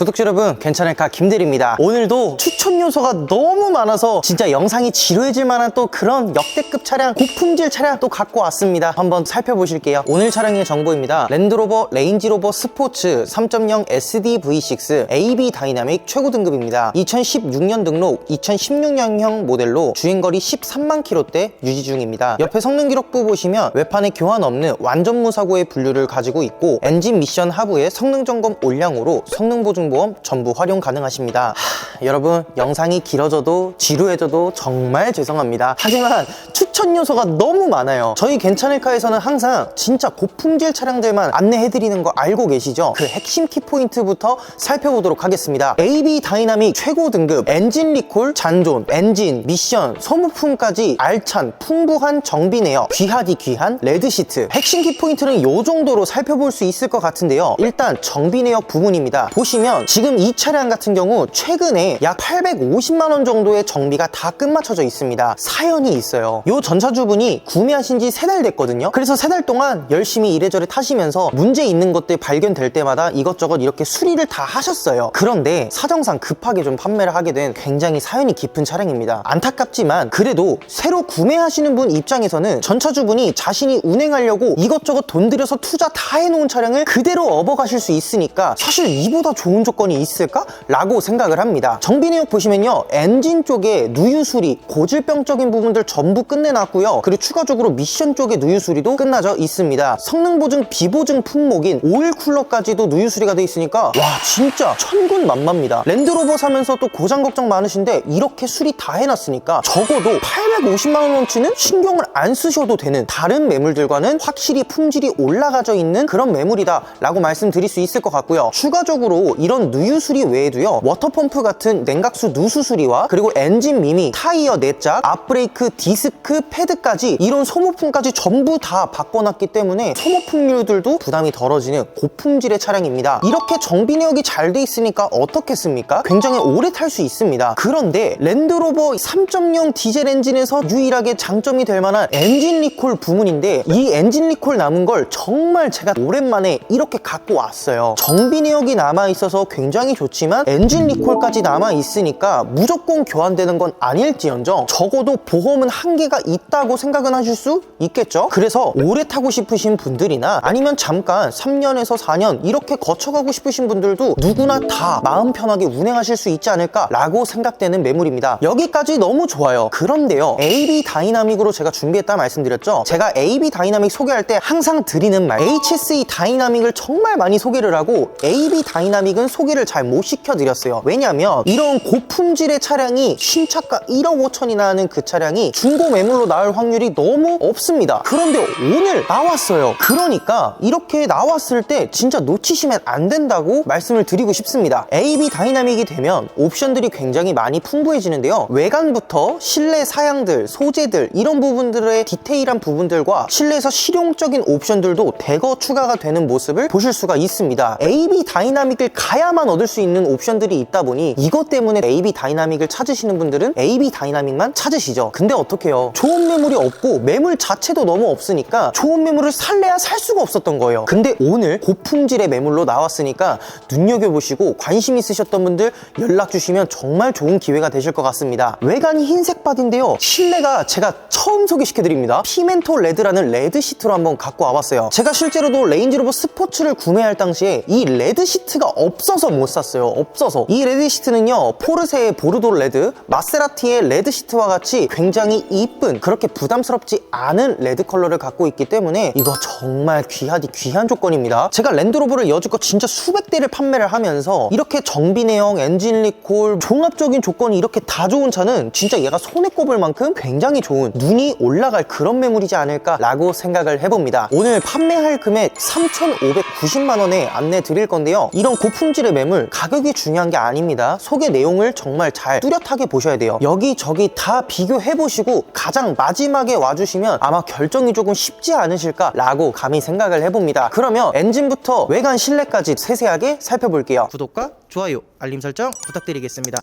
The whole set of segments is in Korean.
구독자 여러분 괜찮을까 김대리입니다. 오늘도 추천 요소가 너무 많아서 진짜 영상이 지루해질 만한 또 그런 역대급 차량 고품질 차량 또 갖고 왔습니다. 한번 살펴보실게요. 오늘 차량의 정보입니다. 랜드로버 레인지로버 스포츠 3.0 SDV6 AB 다이나믹 최고 등급입니다. 2016년 등록 2016년형 모델로 주행거리 13만 킬로대 유지 중입니다. 옆에 성능 기록부 보시면 외판에 교환 없는 완전 무사고의 분류를 가지고 있고 엔진 미션 하부에 성능 점검 올량으로 성능 보증 보험 전부 활용 가능하십니다. 하, 여러분 영상이 길어져도 지루해져도 정말 죄송합니다. 하지만 추천 요소가 너무 많아요. 저희 괜찮을까에서는 항상 진짜 고품질 차량들만 안내해드리는 거 알고 계시죠? 그 핵심 키포인트부터 살펴보도록 하겠습니다. AB 다이나믹 최고 등급 엔진 리콜, 잔존, 엔진, 미션, 소모품까지 알찬 풍부한 정비 내역 귀하디 귀한 레드 시트 핵심 키포인트는 이 정도로 살펴볼 수 있을 것 같은데요. 일단 정비 내역 부분입니다. 보시면 지금 이 차량 같은 경우 최근에 약 850만 원 정도의 정비가 다 끝마쳐져 있습니다. 사연이 있어요. 이 전차주분이 구매하신 지세달 됐거든요. 그래서 세달 동안 열심히 이래저래 타시면서 문제 있는 것들 발견될 때마다 이것저것 이렇게 수리를 다 하셨어요. 그런데 사정상 급하게 좀 판매를 하게 된 굉장히 사연이 깊은 차량입니다. 안타깝지만 그래도 새로 구매하시는 분 입장에서는 전차주분이 자신이 운행하려고 이것저것 돈 들여서 투자 다 해놓은 차량을 그대로 업어가실 수 있으니까 사실 이보다 좋은 조건이 있을까? 라고 생각을 합니다. 정비 내역 보시면요. 엔진 쪽에 누유 수리, 고질병적인 부분들 전부 끝내놨고요. 그리고 추가적으로 미션 쪽의 누유 수리도 끝나져 있습니다. 성능 보증, 비보증 품목인 오일 쿨러까지도 누유 수리가 돼 있으니까 와 진짜 천군만마입니다. 랜드로버 사면서 또 고장 걱정 많으신데 이렇게 수리 다 해놨으니까 적어도 850만 원어치는 신경을 안 쓰셔도 되는 다른 매물들과는 확실히 품질이 올라가져 있는 그런 매물이다 라고 말씀드릴 수 있을 것 같고요. 추가적으로 이런 누유 수리 외에도요. 워터펌프 같은 냉각수 누수 수리와 그리고 엔진 미미, 타이어 내짝, 앞브레이크, 디스크, 패드까지 이런 소모품까지 전부 다 바꿔놨기 때문에 소모품률들도 부담이 덜어지는 고품질의 차량입니다. 이렇게 정비 내역이 잘 돼 있으니까 어떻겠습니까? 굉장히 오래 탈 수 있습니다. 그런데 랜드로버 3.0 디젤 엔진에서 유일하게 장점이 될 만한 엔진 리콜 부문인데 이 엔진 리콜 남은 걸 정말 제가 오랜만에 이렇게 갖고 왔어요. 정비 내역이 남아 있어서 굉장히 좋지만 엔진 리콜까지 남아 있으니까 무조건 교환되는 건 아닐지언정 적어도 보험은 한계가 있다고 생각은 하실 수 있겠죠? 그래서 오래 타고 싶으신 분들이나 아니면 잠깐 3년에서 4년 이렇게 거쳐가고 싶으신 분들도 누구나 다 마음 편하게 운행하실 수 있지 않을까라고 생각되는 매물입니다. 여기까지 너무 좋아요. 그런데요, AB 다이나믹으로 제가 준비했다 말씀드렸죠? 제가 AB 다이나믹 소개할 때 항상 드리는 말 HSE 다이나믹을 정말 많이 소개를 하고 AB 다이나믹은 소개를 잘 못 시켜드렸어요. 왜냐면 이런 고품질의 차량이 신차가 1억 5천이나 하는 그 차량이 중고 매물로 나올 확률이 너무 없습니다. 그런데 오늘 나왔어요. 그러니까 이렇게 나왔을 때 진짜 놓치시면 안 된다고 말씀을 드리고 싶습니다. AB 다이나믹이 되면 옵션들이 굉장히 많이 풍부해지는데요. 외관부터 실내 사양들, 소재들 이런 부분들의 디테일한 부분들과 실내에서 실용적인 옵션들도 대거 추가가 되는 모습을 보실 수가 있습니다. AB 다이나믹을 가야만 얻을 수 있는 옵션들이 있다 보니 이것 때문에 AB 다이나믹을 찾으시는 분들은 AB 다이나믹만 찾으시죠. 근데 어떡해요? 좋은 매물이 없고 매물 자체도 너무 없으니까 좋은 매물을 살래야 살 수가 없었던 거예요. 근데 오늘 고품질의 매물로 나왔으니까 눈여겨보시고 관심 있으셨던 분들 연락 주시면 정말 좋은 기회가 되실 것 같습니다. 외관이 흰색 바디인데요. 실내가 제가 처음 소개시켜드립니다. 피멘토 레드라는 레드 시트로 한번 갖고 와봤어요. 제가 실제로도 레인지로버 스포츠를 구매할 당시에 이 레드 시트가 없어서 못 샀어요. 없어서. 이 레드 시트는 요. 포르쉐의 보르도 레드, 마세라티의 레드 시트와 같이 굉장히 이쁜 그렇게 부담스럽지 않은 레드 컬러를 갖고 있기 때문에 이거 정말 귀하디 귀한 조건입니다. 제가 랜드로버를 여지껏 진짜 수백 대를 판매를 하면서 이렇게 정비 내용, 엔진 리콜, 종합적인 조건이 이렇게 다 좋은 차는 진짜 얘가 손에 꼽을 만큼 굉장히 좋은 눈이 올라갈 그런 매물이지 않을까라고 생각을 해봅니다. 오늘 판매할 금액 3,590만 원에 안내 드릴 건데요. 이런 고품질의 매물 가격이 중요한 게 아닙니다. 소개 내용을 정말 잘 뚜렷하게 보셔야 돼요. 여기저기 다 비교해 보시고 가장 마지막에 와주시면 아마 결정이 조금 쉽지 않으실까 라고 감히 생각을 해봅니다. 그러면 엔진부터 외관 실내까지 세세하게 살펴볼게요. 구독과 좋아요, 알림 설정 부탁드리겠습니다.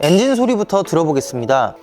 엔진 소리부터 들어보겠습니다.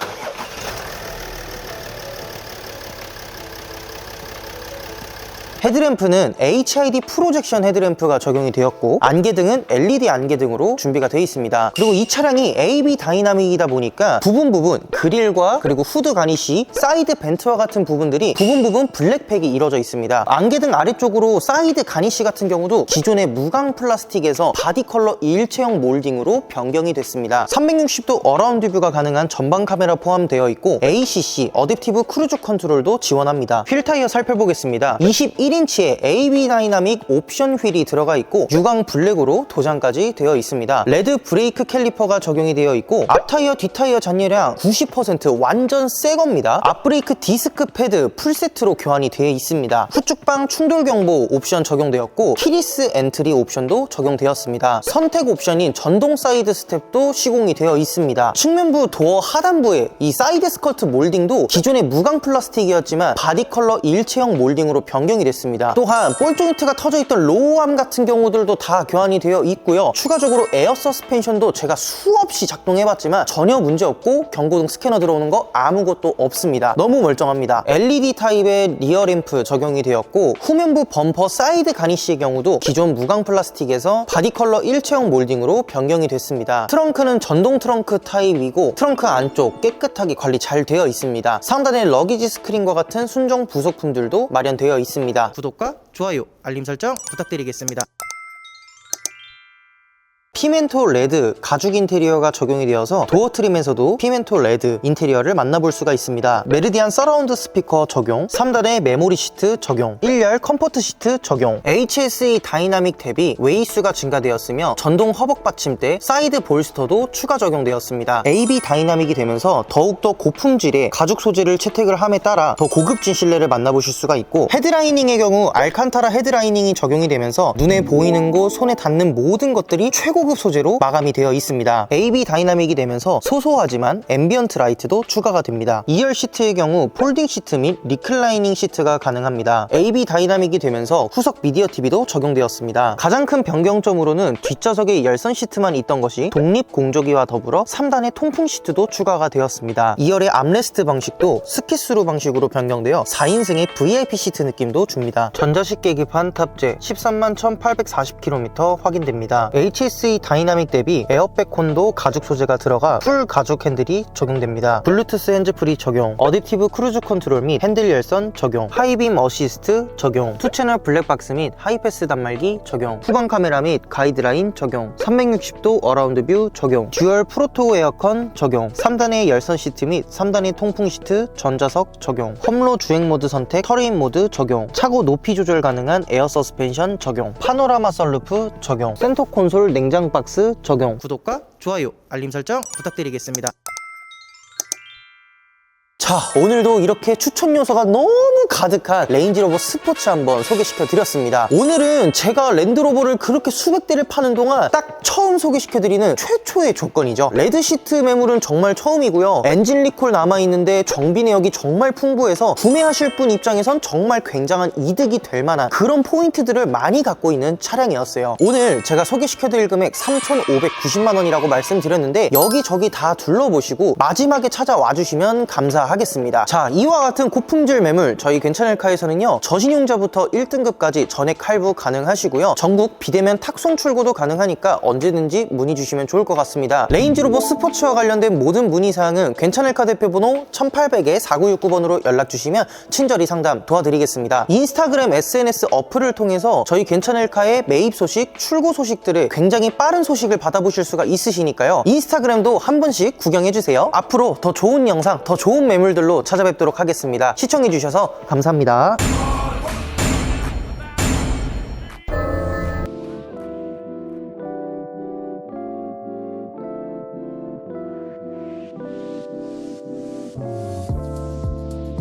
헤드램프는 HID 프로젝션 헤드램프가 적용이 되었고 안개등은 LED 안개등으로 준비가 되어 있습니다. 그리고 이 차량이 AB 다이나믹이다 보니까 부분 부분 그릴과 그리고 후드 가니시, 사이드 벤트와 같은 부분들이 부분 부분 블랙팩이 이루어져 있습니다. 안개등 아래쪽으로 사이드 가니시 같은 경우도 기존의 무광 플라스틱에서 바디 컬러 일체형 몰딩으로 변경이 됐습니다. 360도 어라운드 뷰가 가능한 전방 카메라 포함되어 있고 ACC 어댑티브 크루즈 컨트롤도 지원합니다. 휠 타이어 살펴보겠습니다. 21인 치의 AB 다이나믹 옵션 휠이 들어가 있고 유광 블랙으로 도장까지 되어 있습니다. 레드 브레이크 캘리퍼가 적용이 되어 있고 앞 타이어 뒷 타이어 잔여량 90% 완전 새 겁니다. 앞 브레이크 디스크 패드 풀세트로 교환이 되어 있습니다. 후축방 충돌 경보 옵션 적용되었고 키리스 엔트리 옵션도 적용되었습니다. 선택 옵션인 전동 사이드 스텝도 시공이 되어 있습니다. 측면부 도어 하단부에 이 사이드 스커트 몰딩도 기존의 무광 플라스틱이었지만 바디 컬러 일체형 몰딩으로 변경이 됐습니다. 또한 볼 조인트가 터져 있던 로우암 같은 경우들도 다 교환이 되어 있고요. 추가적으로 에어 서스펜션도 제가 수없이 작동해봤지만 전혀 문제 없고 경고등 스캐너 들어오는 거 아무것도 없습니다. 너무 멀쩡합니다. LED 타입의 리어 램프 적용이 되었고 후면부 범퍼 사이드 가니쉬의 경우도 기존 무광 플라스틱에서 바디 컬러 일체형 몰딩으로 변경이 됐습니다. 트렁크는 전동 트렁크 타입이고 트렁크 안쪽 깨끗하게 관리 잘 되어 있습니다. 상단에 러기지 스크린과 같은 순정 부속품들도 마련되어 있습니다. 구독과 좋아요, 알림 설정 부탁드리겠습니다. 피멘토 레드 가죽 인테리어가 적용이 되어서 도어 트림에서도 피멘토 레드 인테리어를 만나볼 수가 있습니다. 메르디안 서라운드 스피커 적용, 3단의 메모리 시트 적용, 1열 컴포트 시트 적용, HSE 다이나믹 탭이 웨이수가 증가되었으며 전동 허벅 받침대, 사이드 볼스터도 추가 적용되었습니다. AB 다이나믹이 되면서 더욱더 고품질의 가죽 소재를 채택을 함에 따라 더 고급진 실내를 만나보실 수가 있고 헤드라이닝의 경우 알칸타라 헤드라이닝이 적용이 되면서 눈에 보이는 곳, 손에 닿는 모든 것들이 최고 급 소재로 마감이 되어 있습니다. AB 다이나믹이 되면서 소소하지만 앰비언트 라이트도 추가가 됩니다. 2열 시트의 경우 폴딩 시트 및 리클라이닝 시트가 가능합니다. AB 다이나믹이 되면서 후석 미디어 TV도 적용되었습니다. 가장 큰 변경점으로는 뒷좌석에 열선 시트만 있던 것이 독립 공조기와 더불어 3단의 통풍 시트도 추가가 되었습니다. 2열의 암레스트 방식도 스키스루 방식으로 변경되어 4인승의 VIP 시트 느낌도 줍니다. 전자식 계기판 탑재 13만 1840km 확인됩니다. HSE 다이나믹 대비 에어백 콘도 가죽 소재가 들어가 풀 가죽 핸들이 적용됩니다. 블루투스 핸즈프리 적용, 어댑티브 크루즈 컨트롤 및 핸들 열선 적용, 하이빔 어시스트 적용, 투채널 블랙박스 및 하이패스 단말기 적용, 후방 카메라 및 가이드라인 적용, 360도 어라운드 뷰 적용, 듀얼 프로토 에어컨 적용, 3단의 열선 시트 및 3단의 통풍 시트, 전자석 적용, 험로 주행 모드 선택, 터레인 모드 적용, 차고 높이 조절 가능한 에어 서스펜션 적용, 파노라마 썬루프 적용, 센터 콘솔 냉장 박스 적용. 구독과 좋아요, 알림 설정 부탁드리겠습니다. 자 오늘도 이렇게 추천 요소가 너무 가득한 레인지로버 스포츠 한번 소개시켜 드렸습니다. 오늘은 제가 랜드로버를 그렇게 수백 대를 파는 동안 딱 처음 소개시켜 드리는 최초의 조건이죠. 레드 시트 매물은 정말 처음이고요. 엔진 리콜 남아있는데 정비 내역이 정말 풍부해서 구매하실 분 입장에선 정말 굉장한 이득이 될 만한 그런 포인트들을 많이 갖고 있는 차량이었어요. 오늘 제가 소개시켜 드릴 금액 3,590만 원이라고 말씀드렸는데 여기저기 다 둘러보시고 마지막에 찾아와 주시면 감사 하겠습니다. 자 이와 같은 고품질 매물 저희 괜찮을카에서는요 저신용자부터 1등급까지 전액 할부 가능하시고요. 전국 비대면 탁송 출고도 가능하니까 언제든지 문의 주시면 좋을 것 같습니다. 레인지로버 스포츠와 관련된 모든 문의사항은 괜찮을카 대표번호 1800에 4969번으로 연락 주시면 친절히 상담 도와드리겠습니다. 인스타그램 SNS 어플을 통해서 저희 괜찮을카의 매입 소식 출고 소식들을 굉장히 빠른 소식을 받아보실 수가 있으시니까요. 인스타그램도 한 번씩 구경해주세요. 앞으로 더 좋은 영상 더 좋은 매물들로 찾아뵙도록 하겠습니다. 시청해주셔서 감사합니다